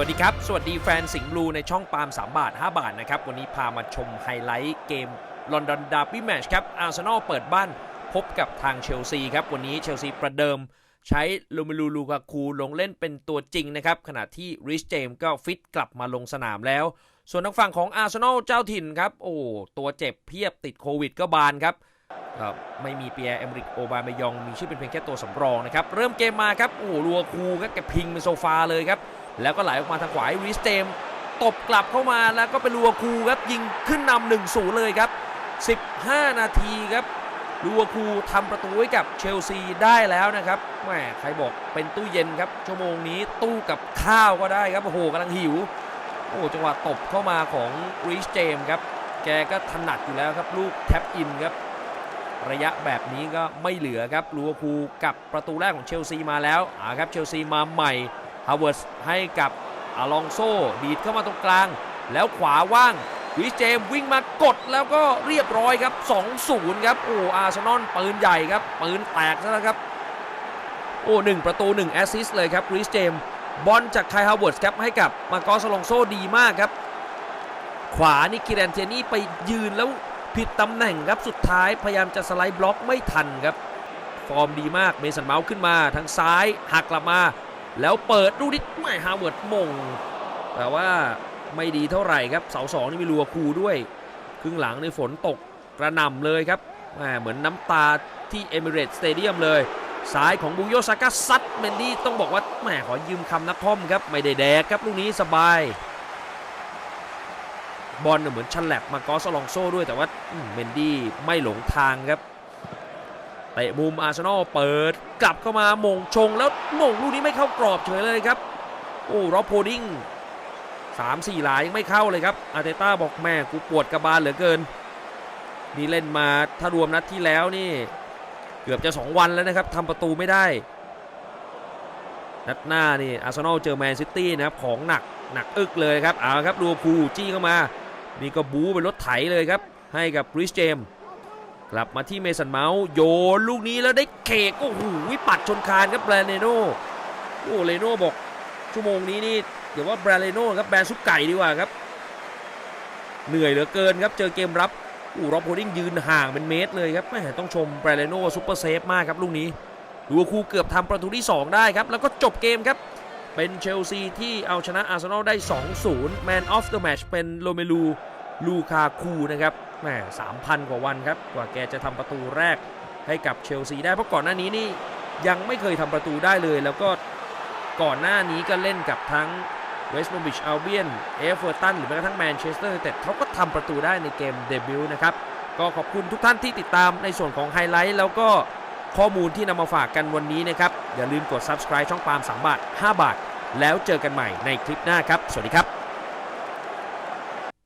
วัสดีครับ สวัสดีแฟนสิงห์บลูในช่องปาล์ม3บาท 5 บาทนะครับ วันนี้พามาชมไฮไลท์เกมลอนดอนดาร์บี้แมชครับ อาร์เซนอลเปิดบ้านพบกับทางเชลซีครับ วันนี้เชลซีประเดิมใช้ลูมิลูลูกาคูลงเล่นเป็นตัวจริงนะครับ ขณะที่ริชเจมก็ฟิตกลับมาลงสนามแล้ว ส่วนทางฝั่งของอาร์เซนอลเจ้าถิ่นครับ โอ้ตัวเจ็บเพียบติดโควิดก็บานครับไม่มีเปียร์เอมริกโอบามายองมีชื่อเป็นเพียงแค่ตัวสำรองนะครับเริ่มเกมมาครับโอ้ลัวคูครับแกพิงเป็นโซฟาเลยครับ แล้วก็ไหลออกมาทางขวาริสเตมตบกลับเข้ามาแล้วก็เป็นลัวคูครับยิงขึ้นนำหนึ่งศูนย์เลยครับ 15 นาทีครับลัวคูทำประตูให้กับเชลซีได้แล้วนะครับแหมใครบอกเป็นตู้เย็นครับ ชั่วโมงนี้ตู้กับข้าวก็ได้ครับโอ้โหกำลังหิวโอ้จังหวะตบเข้ามาของริสเจมครับ แกก็ถนัดอยู่แล้วครับลูกแท็บอินครับ ระยะแบบนี้ก็ไม่เหลือครับลูวคูกับประตูแรกของเชลซีมาแล้วอ่าครับเชลซีมาใหม่ ฮาวเวิร์ดให้กับอาลองโซดีดเข้ามาตรงกลาง แล้วขวาว่างวิสเจมส์วิ่งมากดแล้วก็เรียบร้อยครับ 2-0 ครับ โอ้อาร์เซนอลปืนใหญ่ครับ ปืนแตกซะแล้วครับ โอ้หนึ่งประตู1แอสซิสต์เลยครับริสเจมส์บอลจากไคฮาวเวิร์ดครับให้กับมากอสลองโซดีมากครับ ขวานี่กิแรนเทนี่ไปยืนแล้วผิดตำแหน่งครับสุดท้ายพยายามจะสไลด์บล็อกไม่ทันครับ ฟอร์มดีมากเมสันเมาส์ขึ้นมาทางซ้ายหักกลับมา แล้วเปิดลูกนิดไม่ฮาวเวิร์ดมง แต่ว่าไม่ดีเท่าไหร่ครับเสาสองนี่มีรัวคูด้วย ครึ่งหลังในฝนตกกระหน่ำเลยครับแหมเหมือนน้ำตาที่เอมิเรตสเตเดียมเลยซ้ายของบุโยซาก้าซัดเมนดี้ต้องบอกว่าแหมขอยืมคำนักคอมครับ ไม่ได้แดกครับลูกนี้สบาย บอลเนี่เหมือนฉลับมากอสลองโซ่ด้วยแต่ว่าเมนดี้ไม่หลงทางครับ เตะมุมอาร์เซนอลเปิดกลับเข้ามามงชงแล้วมงลูกนี้ไม่เข้ากรอบเฉยเลยครับ โอ้รอบโพดิ้งสามสี่หลายยังไม่เข้าเลยครับอาร์เตต้าบอกแม่กูปวดกระบาลเหลือเกิน นี่เล่นมาถ้ารวมนัดที่แล้วนี่ เกือบจะ2วันแล้วนะครับทำประตูไม่ได้ นัดหน้านี่อาร์เซนอลเจอแมนซิตี้นะครับของหนักหนักอึกเลยครับเอาครับดูพูจี้เข้ามา นี่ก็บู๊เป็นรถไถเลยครับให้กับบริสเจมส์ กลับมาที่เมสันเมาส์โยนลูกนี้แล้วได้เคกโอ้โหปัดชนคานครับแบรนเนโนโอ้เลโน่บอก ชั่วโมงนี้นี่เดี๋ยวว่าแบรนเลโน่ครับแบรนด์ซุปไก่ดีกว่าครับ เหนื่อยเหลือเกินครับเจอเกมรับอู้ร็อบโฮดดิ้งยืนห่างเป็นเมตรเลยครับแม่ต้องชมแบรนเลโน่ซุปเปอร์เซฟมากครับลูกนี้ดูว่าคูเกือบทำประตูที่ 2 ได้ครับ แล้วก็จบเกมครับ เป็นเชลซีที่เอาชนะอาร์เซนอลได้ 2-0แมนออฟเดอะแมชเป็นโลเมลู ลูคาคูนะครับแหม3,000กว่าวันครับ กว่าแกจะทำประตูแรกให้กับเชลซีได้ เพราะก่อนหน้านี้นี่ยังไม่เคยทำประตูได้เลย แล้วก็ก่อนหน้านี้ก็เล่นกับทั้งเวสต์บอมบิชอัลเบียน เอฟเวอร์ตัน หรือแม้กระทั่งแมนเชสเตอร์แต่เขาก็ทำประตูได้ในเกมเดบิวต์นะครับ ก็ขอบคุณทุกท่านที่ติดตามในส่วนของไฮไลท์แล้วก็ข้อมูลที่นำมาฝากกันวันนี้นะครับ อย่าลืมกด subscribe ช่องปาล์ม3บาท 5 บาท แล้วเจอกันใหม่ในคลิปหน้าครับ สวัสดีครับ